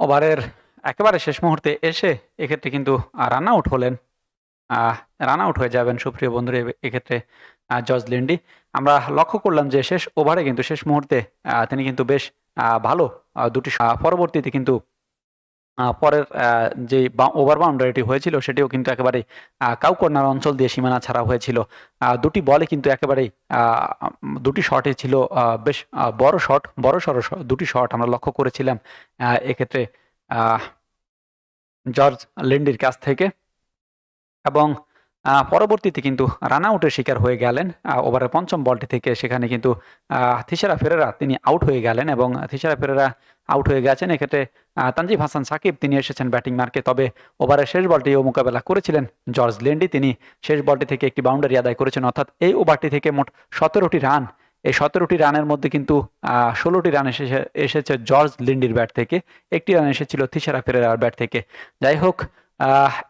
ওভারের একেবারে শেষ মুহূর্তে এসে এক্ষেত্রে কিন্তু রান আউট হলেন। রান আউট হয়ে যাবেন সুপ্রিয় বন্ধুরা এক্ষেত্রে জজ লিন্ডি। আমরা লক্ষ্য করলাম যে শেষ ওভারে কিন্তু, শেষ মুহূর্তে তিনি কিন্তু বেশ ভালো দুটি পরবর্তীতে কিন্তু পরের যে ওভার বাউন্ডারিটি হয়েছিল, সেটিও কিন্তু একেবারে কাউকর্নার অঞ্চল দিয়ে সীমানা ছাড়া হয়েছিল। দুটি বলে কিন্তু একেবারে দুটি শটে ছিল বেশ বড় শট বড় সড়ো দুটি শট আমরা লক্ষ্য করেছিলাম এক্ষেত্রে জর্জ লিন্ডির কাছ থেকে। এবং পরবর্তীতে কিন্তু রান আউটের শিকার হয়ে গেলেন। ওভারের পঞ্চম বলটি থেকে সেখানে কিন্তু থিসারা ফেরেরা তিনি আউট হয়ে গেলেন এবং থিসারা ফেরেরা আউট হয়ে গেছেন। এক্ষেত্রে তানজিব হাসান সাকিব তিনি এসেছেন ব্যাটিং মার্কে তবে ওভারের শেষ বলটিও মোকাবেলা করেছিলেন জর্জ লেন্ডি। তিনি শেষ বলটি থেকে একটি বাউন্ডারি আদায় করেছেন। অর্থাৎ এই ওভারটি থেকে মোট সতেরোটি রান এই সতেরোটি রানের মধ্যে কিন্তু ষোলোটি রান এসেছে এসেছে জর্জ লিন্ডির ব্যাট থেকে। একটি রান এসেছিল থিসারা ফেরেরার ব্যাট থেকে। যাই হোক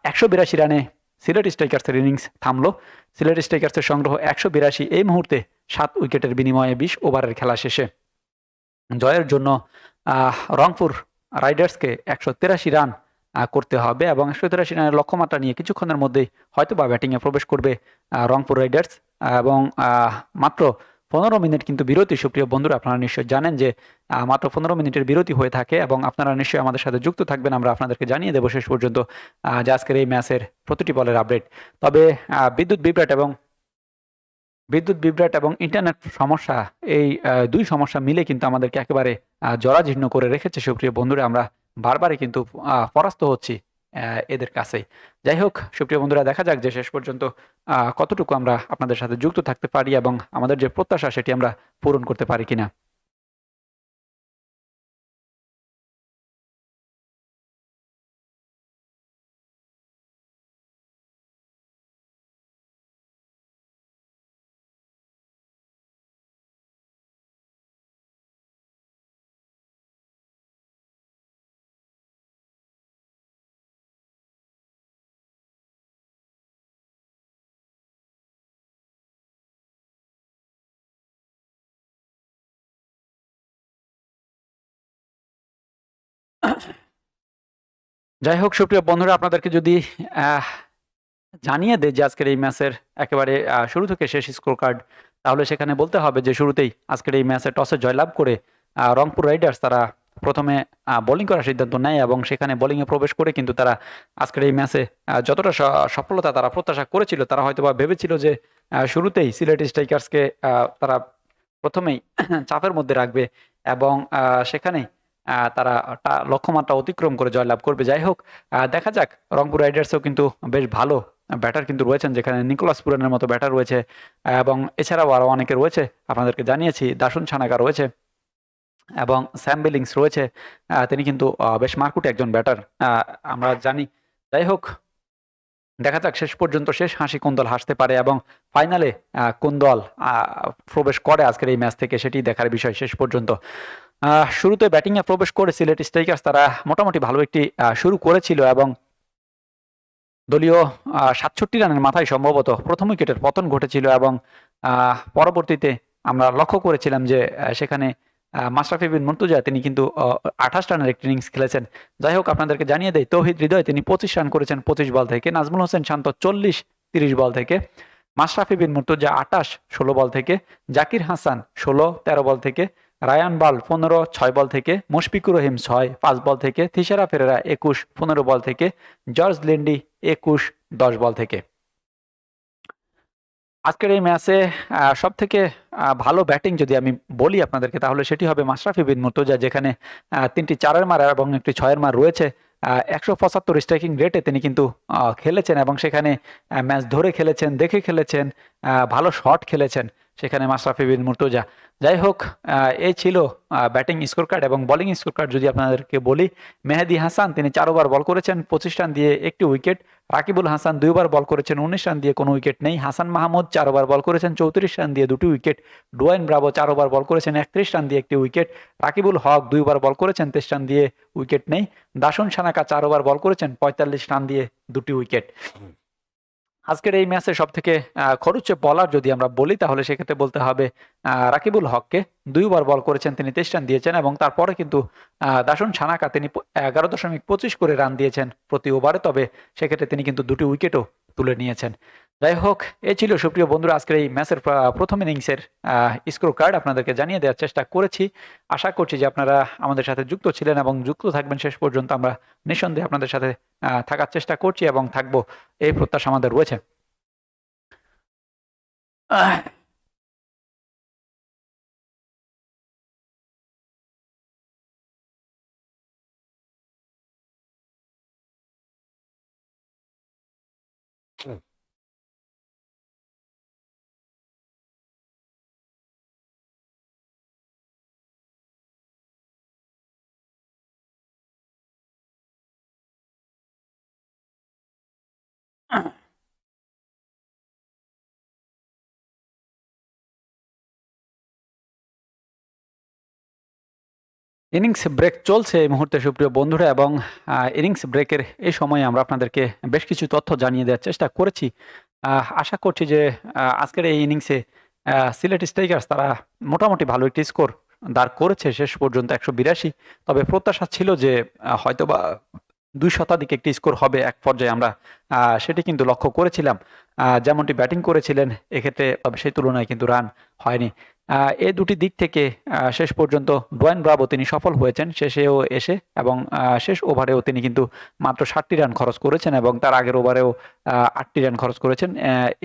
একশো বিরাশি রানে সিলেট স্ট্রাইকার্সের ইনিংস থামলো। সিলেট স্ট্রাইকার্সের সংগ্রহ একশো বিরাশি। এই মুহূর্তে সাত উইকেটের বিনিময়ে বিশ ওভারের খেলা শেষে। জয়ের জন্য রংপুর রাইডার্সকে একশো তেরাশি রান করতে হবে এবং একশো তেরাশি রানের লক্ষ্যমাত্রা নিয়ে কিছুক্ষণের মধ্যেই হয়তো বা ব্যাটিংয়ে প্রবেশ করবে রংপুর রাইডার্স। এবং মাত্র পনেরো মিনিট কিন্তু বিরতি। সুপ্রিয় বন্ধুরা, আপনারা নিশ্চয়ই জানেন যে মাত্র পনেরো মিনিটের বিরতি হয়ে থাকে এবং আপনারা নিশ্চয়ই আমাদের সাথে যুক্ত থাকবেন। আমরা আপনাদেরকে জানিয়ে দেবো শেষ পর্যন্ত যে আজকের এই ম্যাচের প্রতিটি বলের আপডেট তবে বিদ্যুৎ বিভ্রাট এবং বিদ্যুৎ বিভ্রাট এবং ইন্টারনেট সমস্যা, এই দুই সমস্যা মিলে কিন্তু আমাদেরকে একেবারে জরাজীর্ণ করে রেখেছে। সুপ্রিয় বন্ধুরা, আমরা বারবারই কিন্তু পরাস্ত হচ্ছি। এদের কাছেই। যাই হোক, সুপ্রিয় বন্ধুরা, দেখা যাক যে শেষ পর্যন্ত কতটুকু আমরা আপনাদের সাথে যুক্ত থাকতে পারি এবং আমাদের যে প্রত্যাশা, সেটি আমরা পূরণ করতে পারি কিনা। যাই হোক সুপ্রিয় বন্ধুরা, আপনাদেরকে যদি জানিয়ে দেয় যে আজকের এই ম্যাচের একেবারে শুরু থেকে শেষ স্কোর কার্ড তাহলে সেখানে বলতে হবে যে শুরুতেই আজকের এই ম্যাচে টসে জয়লাভ করে রংপুর রাইডার্স তারা প্রথমে বোলিং করার সিদ্ধান্ত নেয় এবং সেখানে বোলিংয়ে প্রবেশ করে কিন্তু তারা আজকের এই ম্যাচে যতটা সফলতা তারা প্রত্যাশা করেছিল, তারা হয়তো বা ভেবেছিল যে শুরুতেই সিলেট স্ট্রাইকার্সকে তারা প্রথমেই চাপের মধ্যে রাখবে এবং সেখানেই তারা লক্ষ্যমাত্রা অতিক্রম করে জয়লাভ করবে। যাই হোক দেখা যাক, রংপুর রাইডার্সও কিন্তু বেশ ভালো ব্যাটার কিন্তু রয়েছেন, যেখানে নিকোলাস পুরানের মতো ব্যাটার রয়েছে এবং এছাড়াও আরও অনেকে রয়েছে, আপনাদেরকে জানিয়েছি, দাসুন ছানাকা রয়েছে, এবং স্যাম বিলিংস রয়েছে তিনি কিন্তু বেশ মারকুটে একজন ব্যাটার আমরা জানি। যাই হোক, দেখা যাক, শেষ পর্যন্ত শেষ হাসি কোন দল হাসতে পারে, এবং ফাইনালে কোন দল প্রবেশ করে আজকের এই ম্যাচ থেকে সেটি দেখার বিষয় শেষ পর্যন্ত। শুরুতে ব্যাটিংয়ে প্রবেশ করে সিলেট স্ট্রাইকার্স তারা মোটামুটি ভালো একটি শুরু করেছিল এবং দলীয় সাতষট্টি রানের মাথায় সম্ভবত প্রথম উইকেটের পতন ঘটেছিল এবং পরবর্তীতে আমরা লক্ষ্য করেছিলাম যে সেখানে মাশরাফি বিন মুর্তুজা তিনি কিন্তু আঠাশ রানের একটি ইনিংস খেলেছেন। যাই হোক, আপনাদেরকে জানিয়ে দেয় তৌহিদ হৃদয় তিনি পঁচিশ রান করেছেন পঁচিশ বল থেকে, নাজমুল হোসেন শান্ত চল্লিশ, তিরিশ বল থেকে, মাশরাফি বিন মুর্তুজা আটাশ ষোলো বল থেকে, জাকির হাসান ষোলো, তেরো বল থেকে রায়ান বাল পনেরো, ছয় বল থেকে, মুশফিকুর রহিম ছয়, পাঁচ বল থেকে থিসারা ফেরেরা একুশ, পনেরো বল থেকে, জর্জ লিন্ডি একুশ, দশ বল থেকে। আজকের এই ম্যাচে সব থেকে ভালো ব্যাটিং যদি আমি বলি আপনাদেরকে, তাহলে সেটি হবে মাশরাফি বিন মুর্তজা, যেখানে তিনটি চারের মার এবং একটি ছয়ের মার রয়েছে। একশো পঁচাত্তর স্ট্রাইকিং রেটে তিনি কিন্তু খেলেছেন এবং সেখানে ম্যাচ ধরে খেলেছেন, দেখে খেলেছেন ভালো শট খেলেছেন। সেখানে মাশরাফি বিন মুর্তজা। যাই হোক এই ছিল ব্যাটিং স্কোর কার্ড এবং বোলিং স্কোর কার্ড যদি আপনাদেরকে বলি, মেহেদি হাসান, তিনি চার ওভার বল করেছেন, পঁচিশ রান দিয়ে একটি উইকেট। রাকিবুল হাসান দুইবার বল করেছেন, উনিশ রান দিয়ে কোনো উইকেট নেই। হাসান মাহমুদ চার ওভার বল করেছেন, চৌত্রিশ রান দিয়ে দুটি উইকেট। ডোয়েন ব্রাভো চার ওভার বল করেছেন, একত্রিশ রান দিয়ে একটি উইকেট। রাকিবুল হক দুইবার বল করেছেন, তেইশ রান দিয়ে উইকেট নেই। দাসন সানাকা চার ওভার বল করেছেন, পঁয়তাল্লিশ রান দিয়ে দুটি উইকেট। আজকের এই ম্যাচে সব থেকে খরুচে বলার যদি আমরা বলি, তাহলে সেক্ষেত্রে বলতে হবে রাকিবুল হককে। দুইবার বল করেছেন, তিনি তেইশ রান দিয়েছেন এবং তারপরে কিন্তু দাসন সানাকা তিনি এগারো দশমিক পঁচিশ করে রান দিয়েছেন প্রতি ওভারে। তবে সেক্ষেত্রে তিনি কিন্তু দুটি উইকেটও তুলে নিয়েছেন। যাই হোক, এ ছিল সুপ্রিয় বন্ধুরা আজকের এই ম্যাচের প্রথম ইনিংসের স্কোর কার্ড আপনাদেরকে জানিয়ে দেওয়ার চেষ্টা করেছি। আশা করছি যে আপনারা আমাদের সাথে যুক্ত ছিলেন এবং যুক্ত থাকবেন শেষ পর্যন্ত আমরা নিঃসন্দেহে আপনাদের সাথে থাকার চেষ্টা করছি এবং থাকব। এই প্রত্যাশা আমাদের রয়েছে। ইনিংস ব্রেক চলছে এই মুহূর্তে, সুপ্রিয় বন্ধুরা, এবং ইনিংস ব্রেকের এই সময়ে আমরা আপনাদেরকে বেশ কিছু তথ্য জানিয়ে দেওয়ার চেষ্টা করেছি। আশা করছি যে আজকের এই ইনিংসে সিলেট স্ট্রাইকার্স তারা মোটামুটি ভালো একটি স্কোর দাঁড় করেছে শেষ পর্যন্ত একশো বিরাশি। তবে প্রত্যাশা ছিল যে হয়তোবা দুই শতাধিক একটি স্কোর হবে এক পর্যায়ে আমরা সেটি কিন্তু লক্ষ্য করেছিলাম। যেমনটি ব্যাটিং করেছিলেন, এক্ষেত্রে সেই তুলনায় কিন্তু রান হয়নি। এই দুটি দিক থেকে শেষ পর্যন্ত ডোয়েন ব্রাভো তিনি সফল হয়েছেন, শেষেও এসে এবং শেষ ওভারেও তিনি কিন্তু মাত্র ষাটটি রান খরচ করেছেন এবং তার আগের ওভারেও আটটি রান খরচ করেছেন।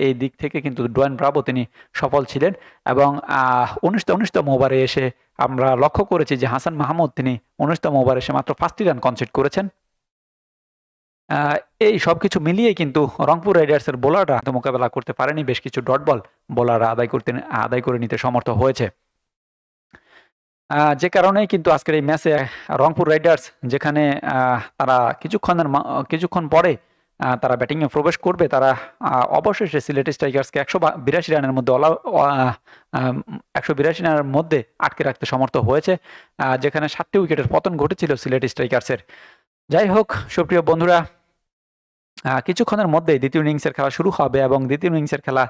এই দিক থেকে কিন্তু ডোয়েন ব্রাভো তিনি সফল ছিলেন এবং উনিশতম উনিশতম ওভারে এসে আমরা লক্ষ্য করেছি যে হাসান মাহমুদ তিনি উনিশতম ওভারে এসে মাত্র পাঁচটি রান কনসিড করেছেন। এই সবকিছু মিলিয়ে কিন্তু রংপুর রাইডার্সের বোলাররা তো মোকাবেলা করতে পারেনি। বেশ কিছু ডট বল বোলাররা আদায় করতে আদায় করে নিতে সমর্থ হয়েছে। যে কারণে কিন্তু আজকের এই ম্যাচে রংপুর রাইডার্স যেখানে তারা কিছুক্ষণের কিছুক্ষণ পরে তারা ব্যাটিংয়ে প্রবেশ করবে, তারা অবশেষে সিলেট স্ট্রাইকার্সকে একশো বিরাশি রানের মধ্যে একশো বিরাশি রানের মধ্যে আটকে রাখতে সমর্থ হয়েছে। যেখানে সাতটি উইকেটের পতন ঘটেছিল সিলেট স্ট্রাইকার্সের। যাই হোক, সুপ্রিয় বন্ধুরা কিছুক্ষণের মধ্যেই দ্বিতীয় ইনিংসের খেলা শুরু হবে এবং দ্বিতীয় ইনিংসের খেলা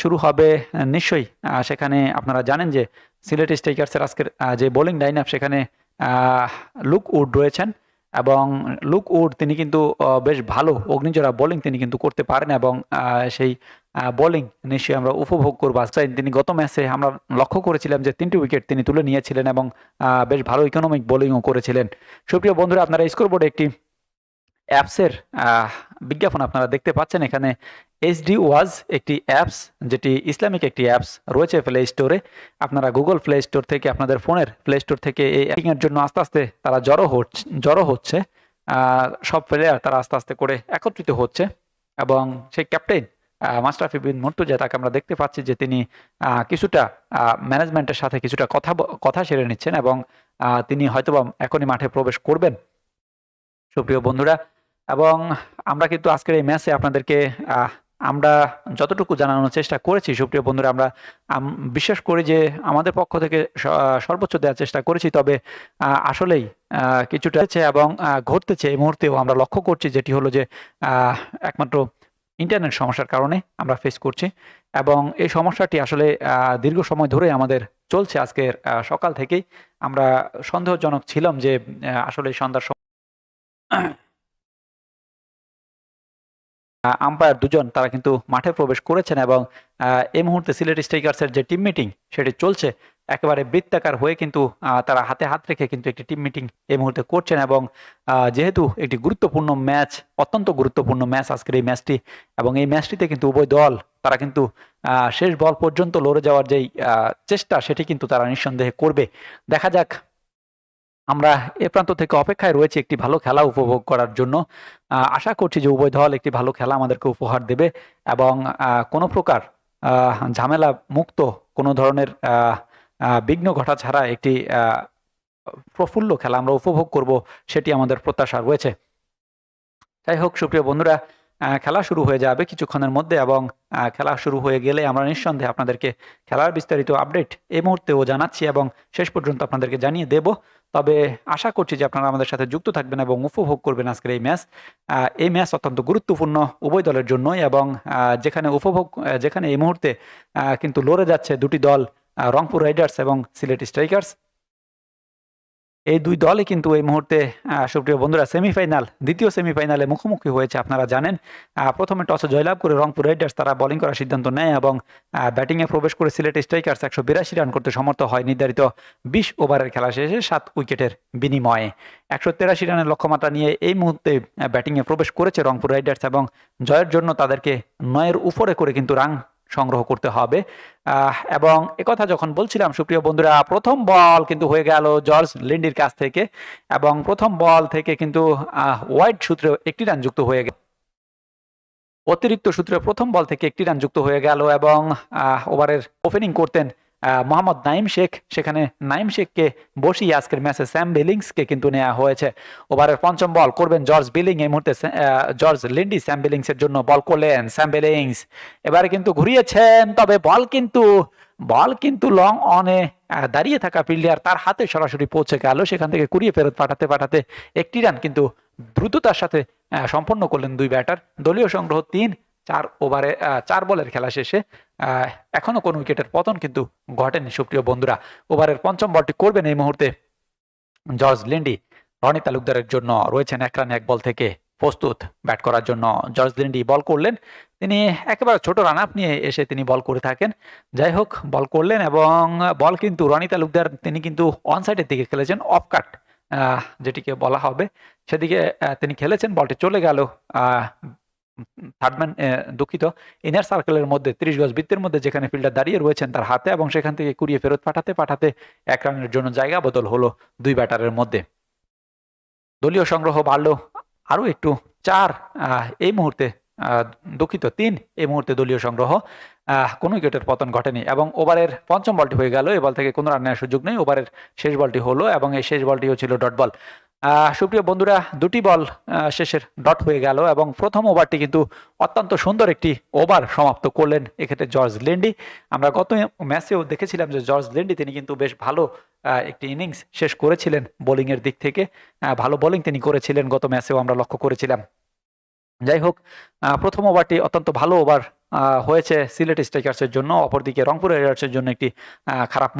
শুরু হবে নিশ্চয়ই। সেখানে আপনারা জানেন যে সিলেট স্ট্রাইকার্সের আজকের যে বোলিং লাইন আপ সেখানে লুক উড রয়েছেন এবং লুক উড তিনি কিন্তু বেশ ভালো অগ্নিজোড়া বোলিং তিনি কিন্তু করতে পারেন এবং সেই বোলিং নিশ্চয়ই আমরা উপভোগ করব। আজকে তিনি গত ম্যাচে আমরা লক্ষ্য করেছিলাম যে তিনটি উইকেট তিনি তুলে নিয়েছিলেন এবং বেশ ভালো ইকোনমিক বোলিংও করেছিলেন। সুপ্রিয় বন্ধুরা, আপনারা স্কোর বোর্ডে একটি অ্যাপসের বিজ্ঞাপন আপনারা দেখতে পাচ্ছেন এখানে এইচডি ওয়াজ একটি অ্যাপস, যেটি ইসলামিক একটি অ্যাপস রয়েছে প্লে স্টোরে আপনারা গুগল প্লে স্টোর থেকে আপনাদের ফোনের প্লে স্টোর থেকে এই অ্যাপিং এর জন্য আস্তে আস্তে তারা জড়ো হচ্ছে জড়ো হচ্ছে সব প্লেয়ার তারা আস্তে আস্তে করে একত্রিত হচ্ছে। এবং সেই ক্যাপ্টেন মাস্টারফি বিন মুর্তুজা তাকে আমরা দেখতে পাচ্ছি যে তিনি কিছুটা ম্যানেজমেন্টের সাথে কিছুটা কথা কথা সেরে নিচ্ছেন এবং তিনি হয়তোবা এখনই মাঠে প্রবেশ করবেন। সুপ্রিয় বন্ধুরা এবং আমরা কিন্তু আজকের এই ম্যাচে আপনাদেরকে আমরা যতটুকু জানানোর চেষ্টা করেছি, সুপ্রিয় বন্ধুরা, আমরা বিশ্বাস করি যে আমাদের পক্ষ থেকে সর্বোচ্চ দেওয়ার চেষ্টা করেছি। তবে আসলেই কিছুটা হচ্ছে এবং ঘটতেছে এই মুহূর্তেও আমরা লক্ষ্য করছি, যেটি হলো যে একমাত্র ইন্টারনেট সমস্যার কারণে আমরা ফেস করছি এবং এই সমস্যাটি আসলে দীর্ঘ সময় ধরে আমাদের চলছে আজকের সকাল থেকেই। আমরা সন্দেহজনক ছিলাম যে আসলে সন্ধ্যার সময় আম্পায়ার দুজন, তারা কিন্তু মাঠে প্রবেশ করেছেন এবং এই মুহূর্তে সিলেট স্ট্রাইকার্সের যে টিম মিটিং সেটি চলছে, একেবারে বৃত্তাকার হয়ে কিন্তু তারা হাতে হাত রেখে কিন্তু একটি টিম মিটিং এই মুহূর্তে করছেন এবং যেহেতু একটি গুরুত্বপূর্ণ ম্যাচ অত্যন্ত গুরুত্বপূর্ণ ম্যাচ আজকের এই ম্যাচটি এবং এই ম্যাচটিতে কিন্তু উভয় দল, তারা কিন্তু শেষ বল পর্যন্ত লড়ে যাওয়ার যেই চেষ্টা সেটি কিন্তু তারা নিঃসন্দেহে করবে। দেখা যাক আমরা এ প্রান্ত থেকে অপেক্ষায় রয়েছে একটি ভালো খেলা উপভোগ করার জন্য। আশা করছি যে উভয় দল একটি ভালো খেলা আমাদেরকে উপহার দেবে এবং কোনো প্রকার ঝামেলা মুক্ত কোনো ধরনের বিঘ্ন ঘটা ছাড়া একটি প্রফুল্ল খেলা আমরা উপভোগ করব সেটি আমাদের প্রত্যাশা রয়েছে। যাই হোক, সুপ্রিয় বন্ধুরা খেলা শুরু হয়ে যাবে কিছুক্ষণের মধ্যে এবং খেলা শুরু হয়ে গেলে আমরা নিঃসন্দেহে আপনাদেরকে খেলার বিস্তারিত আপডেট এই মুহূর্তেও জানাচ্ছি এবং শেষ পর্যন্ত আপনাদেরকে জানিয়ে দেব। তবে আশা করছি যে আপনারা আমাদের সাথে যুক্ত থাকবেন এবং উপভোগ করবেন আজকের এই ম্যাচ। এই ম্যাচ অত্যন্ত গুরুত্বপূর্ণ উভয় দলের জন্যই এবং যেখানে উপভোগ যেখানে এই মুহূর্তে কিন্তু লড়ে যাচ্ছে দুটি দল রংপুর রাইডার্স এবং সিলেট স্ট্রাইকার্স। এই দুই দলই কিন্তু এই মুহূর্তে সুপ্রিয় বন্ধুরা সেমিফাইনাল দ্বিতীয় সেমিফাইনালে মুখোমুখি হয়েছে আপনারা জানেন। প্রথমে টসে জয়লাভ করে রংপুর রাইডার্স তারা বোলিং করার সিদ্ধান্ত নেয় এবং ব্যাটিংয়ে প্রবেশ করে সিলেট স্ট্রাইকার্স একশো বিরাশি রান করতে সমর্থ হয় নির্ধারিত বিশ ওভারের খেলা শেষে সাত উইকেটের বিনিময়ে। একশো তেরাশি রানের লক্ষ্যমাত্রা নিয়ে এই মুহূর্তে ব্যাটিংয়ে প্রবেশ করেছে রংপুর রাইডার্স এবং জয়ের জন্য তাদেরকে নয়ের উপরে করে কিন্তু রান সংগ্রহ করতে হবে। এবং একথা যখন বলছিলাম, সুপ্রিয় বন্ধুরা, প্রথম বল কিন্তু হয়ে গেল জর্জ লিন্ডির কাছ থেকে এবং প্রথম বল থেকে কিন্তু ওয়াইড সূত্রে একটি রান যুক্ত হয়ে গেল। অতিরিক্ত সূত্রে প্রথম বল থেকে একটি রান যুক্ত হয়ে গেল এবং ওভারের ওপেনিং করতেন মোহাম্মদ নাইম শেখ, সেখানে নাইম শেখকে বসিয়ে আজকের ম্যাচে স্যাম বিলিংসকে কিন্তু নেওয়া হয়েছে। ওভারের পঞ্চম বল করবেন জর্জ বিলিং এই মুহূর্তে জর্জ লিন্ডি স্যাম বিলিংসের জন্য বল করলেন স্যাম বিলিংস এবারে কিন্তু ঘুরিয়েছেন, তবে বল কিন্তু বল কিন্তু লং অনে দাঁড়িয়ে থাকা ফিল্ডার তার হাতে সরাসরি পৌঁছে গেল। সেখান থেকে কুড়িয়ে ফেরত পাঠাতে পাঠাতে একটি রান কিন্তু দ্রুততার সাথে সম্পন্ন করলেন দুই ব্যাটার দলীয় সংগ্রহ তিন, চার ওভারে চার বলের খেলা শেষে আহ, এখনও কোনো উইকেটের পতন কিন্তু ঘটেনি সুপ্রিয় বন্ধুরা। ওভারের পঞ্চম বলটি করবেন এই মুহূর্তে জর্জ লিন্ডি। রনি তালুকদারের জন্য রয়েছেন এক রান এক বল থেকে প্রস্তুত ব্যাট করার জন্য। জর্জ লিন্ডি বল করলেন। তিনি একেবারে ছোট রান আপ নিয়ে এসে তিনি বল করে থাকেন। যাই হোক বল করলেন এবং বল কিন্তু রনি তালুকদার তিনি কিন্তু অন সাইডের দিকে খেলেছেন অফ কাট যেটিকে বলা হবে। সেদিকে তিনি খেলেছেন বলটি চলে গেল থার্ডম্যান দুঃখিত। ইনার সার্কেলের মধ্যে, ত্রিশ গজ বৃত্তের মধ্যে যেখানে ফিল্ডার দাঁড়িয়ে রয়েছেন তার হাতে এবং সেখান থেকে কুড়িয়ে ফেরত পাঠাতে পাঠাতে এক রানের জন্য জায়গা বদল হলো দুই ব্যাটারের মধ্যে। দলীয় সংগ্রহ বাড়লো আরও একটু, চার এই মুহূর্তে দুঃখিত, তিন, এই মুহূর্তে দলীয় সংগ্রহ কোনো উইকেটের পতন ঘটেনি এবং ওভারের পঞ্চম বলটি হয়ে গেল এই বল থেকে কোনো রান নেওয়ার সুযোগ নেই, ওভারের শেষ বলটি হলো এবং এই শেষ বলটিও ছিল ডট বল। সুপ্রিয় বন্ধুরা, দুটি বল শেষের ডট হয়ে গেল এবং প্রথম ওভারটি কিন্তু অত্যন্ত সুন্দর একটি ওভার সমাপ্ত করলেন এক্ষেত্রে জর্জ লেন্ডি। আমরা গত ম্যাচেও দেখেছিলাম যে জর্জ লেন্ডি তিনি কিন্তু বেশ ভালো একটি ইনিংস শেষ করেছিলেন বোলিংয়ের দিক থেকে। ভালো বোলিং তিনি করেছিলেন গত ম্যাচেও আমরা লক্ষ্য করেছিলাম। যাই হোক প্রথম ওভারটি অত্যন্ত ভালো ওভার হয়েছে সিলেট স্ট্রাইকার্সের জন্য, অপরদিকে রংপুর রাইডার্সের জন্য একটি খারাপ